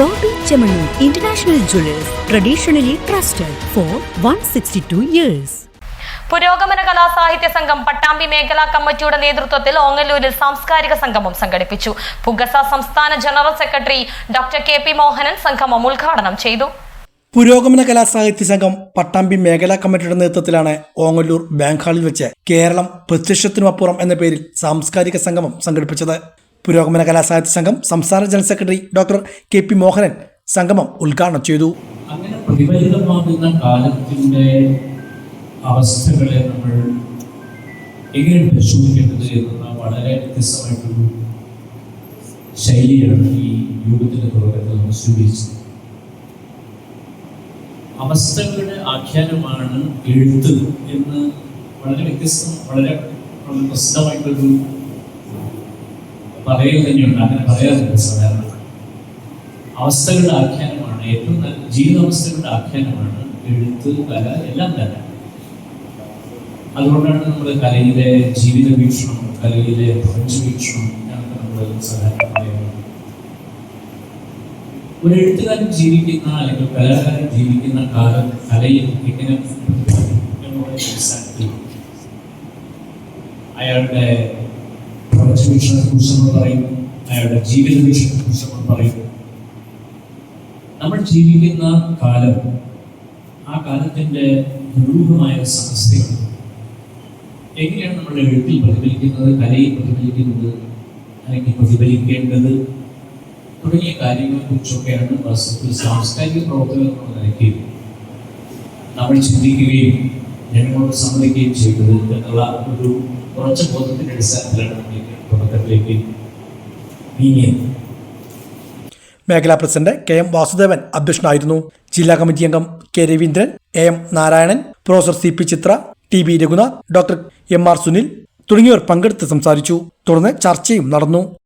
Bobby jewellers International trusted traditionally trusted for 162 years. പുരോഗമന കലാസാഹിത്യ സംഘം പട്ടാമ്പി മേഖലാ കമ്മിറ്റിയുടെ നേതൃത്വത്തിൽ ഓങ്ങല്ലൂരിൽ സാംസ്കാരിക സംഗമം സംഘടിപ്പിച്ചു. പുഗസ സംസ്ഥാന general secretary doctor K P Mohanan സംഗമം ഉദ്ഘാടനം ചെയ്തു. പുരോഗമന കലാസാഹിത്യ സംഘം പട്ടാമ്പി മേഖലാ കമ്മിറ്റിയുടെ നേതൃത്വത്തിലാണ് ഓങ്ങല്ലൂർ ബാങ്ക് ഹാളിൽ വെച്ച് കേരളം പ്രത്യക്ഷത്തിനുമപ്പുറം എന്ന പേരിൽ സാംസ്കാരിക സംഗമം സംഘടിപ്പിച്ചത്. പുരോഗമന കലാസാഹിത്യ സംഘം സംസ്ഥാന general secretary doctor K P Mohanan സംഗമം ഉദ്ഘാടനം ചെയ്തു. അങ്ങനെ പ്രതിഫലിതമാകുന്ന കാലത്തിന്റെ അവസ്ഥകളെ നമ്മൾ എങ്ങനെ പരിശോധിക്കേണ്ടത് എന്ന വളരെ വ്യത്യസ്തമായിട്ടൊരു ശൈലിയാണ് ഈ യോഗത്തിന്റെ തുടക്കത്തിൽ നമ്മൾ സ്വീകരിച്ചത്. അവസ്ഥകളുടെ ആഖ്യാനമാണ് എഴുത്ത് എന്ന് വളരെ വ്യത്യസ്തം വളരെ വളരെ പ്രസിദ്ധമായിട്ടൊരു പറയൽ തന്നെയുണ്ട് അങ്ങനെ പറയാറുണ്ട് സാധാരണ. അവസ്ഥകളുടെ ആഖ്യാനമാണ് ഏറ്റവും നല്ല ജീവിതാവസ്ഥകളുടെ ആഖ്യാനമാണ് എഴുത്ത് കല എല്ലാം തന്നെ. അതുകൊണ്ടാണ് നമ്മൾ കലയിലെ ജീവിത വീക്ഷണം കലയിലെ പ്രപഞ്ച വീക്ഷണം എന്നൊക്കെ നമ്മൾ സാധാരണ പറയുന്നത്. ഒരു എഴുത്തുകാരൻ ജീവിക്കുന്ന അല്ലെങ്കിൽ കലാകാരൻ ജീവിക്കുന്ന കാലം കലയിൽ അടിസ്ഥാനത്തിൽ അയാളുടെ പ്രപഞ്ച വീക്ഷണത്തെ കുറിച്ച് നമ്മൾ പറയും അയാളുടെ ജീവിത വീക്ഷണത്തെ കുറിച്ച് നമ്മൾ പറയും നമ്മൾ ജീവിക്കുന്ന കാലം ആ കാലത്തിന്റെ ദുരൂഹമായ സമസ്യകൾ എങ്ങനെയാണ് നമ്മുടെ എഴുത്തിൽ പ്രതിഫലിക്കുന്നത് കലയിൽ പ്രതിഫലിക്കുന്നത് അല്ലെങ്കിൽ പ്രതിഫലിക്കേണ്ടത് തുടങ്ങിയ കാര്യങ്ങളെ കുറിച്ചൊക്കെയാണ് വാസ്തവത്തിൽ സാംസ്കാരിക പ്രവർത്തകർ നമ്മൾ നിലയ്ക്ക് നമ്മൾ ചിന്തിക്കുകയും ജനങ്ങളോട് സമ്മതിക്കുകയും ചെയ്തത് എന്നുള്ള ഒരു കുറച്ച് ബോധത്തിന്റെ അടിസ്ഥാനത്തിലാണ് തുടക്കത്തിലേക്ക് നീങ്ങിയത്. മേഖലാ പ്രസിഡന്റ് കെ എം വാസുദേവൻ അധ്യക്ഷനായിരുന്നു. ജില്ലാ കമ്മിറ്റി അംഗം K Raveendran A M Narayanan professor C P Chithra T B Raghunath doctor M R Sunil തുടങ്ങിയവർ പങ്കെടുത്ത് സംസാരിച്ചു. തുടർന്ന് ചർച്ചയും നടന്നു.